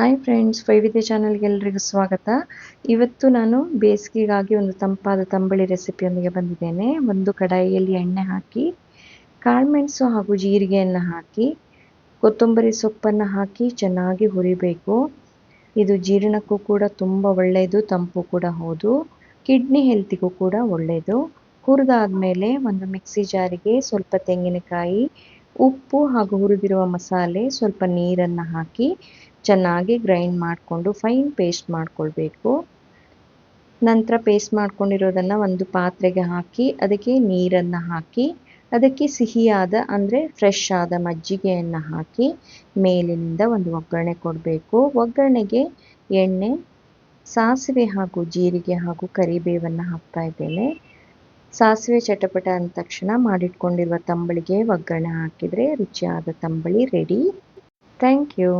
Hi friends ವೈವಿಧ್ಯ ಚಾನಲ್ಗೆ ಎಲ್ರಿಗೂ ಸ್ವಾಗತ. ಇವತ್ತು ನಾನು ಬೇಸಿಗೆಗಾಗಿ ಒಂದು ತಂಪಾದ ತಂಬಳಿ ರೆಸಿಪಿಯೊಂದಿಗೆ ಬಂದಿದ್ದೇನೆ. ಒಂದು ಕಡಾಯಿಯಲ್ಲಿ ಎಣ್ಣೆ ಹಾಕಿ, ಕಾಳುಮೆಣಸು ಹಾಗೂ ಜೀರಿಗೆಯನ್ನು ಹಾಕಿ, ಕೊತ್ತಂಬರಿ ಸೊಪ್ಪನ್ನು ಹಾಕಿ ಚೆನ್ನಾಗಿ ಹುರಿಬೇಕು. ಇದು ಜೀರ್ಣಕ್ಕೂ ಕೂಡ ತುಂಬ ಒಳ್ಳೆಯದು, ತಂಪು ಕೂಡ ಹೌದು. ಕಿಡ್ನಿ ಹೆಲ್ತಿಗೂ ಕೂಡ ಒಳ್ಳೆಯದು. ಹುರಿದಾದ್ಮೇಲೆ ಒಂದು ಮಿಕ್ಸಿ ಜಾರಿಗೆ ಸ್ವಲ್ಪ ತೆಂಗಿನಕಾಯಿ, ಉಪ್ಪು ಹಾಗೂ ಹುರಿದಿರುವ ಮಸಾಲೆ ಸ್ವಲ್ಪ ನೀರನ್ನು ಹಾಕಿ ಚೆನ್ನಾಗಿ ಗ್ರೈಂಡ್ ಮಾಡಿಕೊಂಡು ಫೈನ್ ಪೇಸ್ಟ್ ಮಾಡಿಕೊಳ್ಬೇಕು. ನಂತರ ಪೇಸ್ಟ್ ಮಾಡ್ಕೊಂಡಿರೋದನ್ನು ಒಂದು ಪಾತ್ರೆಗೆ ಹಾಕಿ, ಅದಕ್ಕೆ ನೀರನ್ನು ಹಾಕಿ, ಅದಕ್ಕೆ ಸಿಹಿಯಾದ ಅಂದರೆ ಫ್ರೆಶ್ ಆದ ಮಜ್ಜಿಗೆಯನ್ನು ಹಾಕಿ ಮೇಲಿನಿಂದ ಒಂದು ಒಗ್ಗರಣೆ ಕೊಡಬೇಕು. ಒಗ್ಗರಣೆಗೆ ಎಣ್ಣೆ, ಸಾಸಿವೆ ಹಾಗೂ ಜೀರಿಗೆ ಹಾಗೂ ಕರಿಬೇವನ್ನು ಹಾಕ್ತಾ ಇದ್ದೇನೆ. ಸಾಸಿವೆ ಚಟಪಟ ಅಂದ ತಕ್ಷಣ ಮಾಡಿಟ್ಕೊಂಡಿರುವ ತಂಬಳಿಗೆ ಒಗ್ಗರಣೆ ಹಾಕಿದರೆ ರುಚಿಯಾದ ತಂಬಳಿ ರೆಡಿ ಥ್ಯಾಂಕ್ ಯು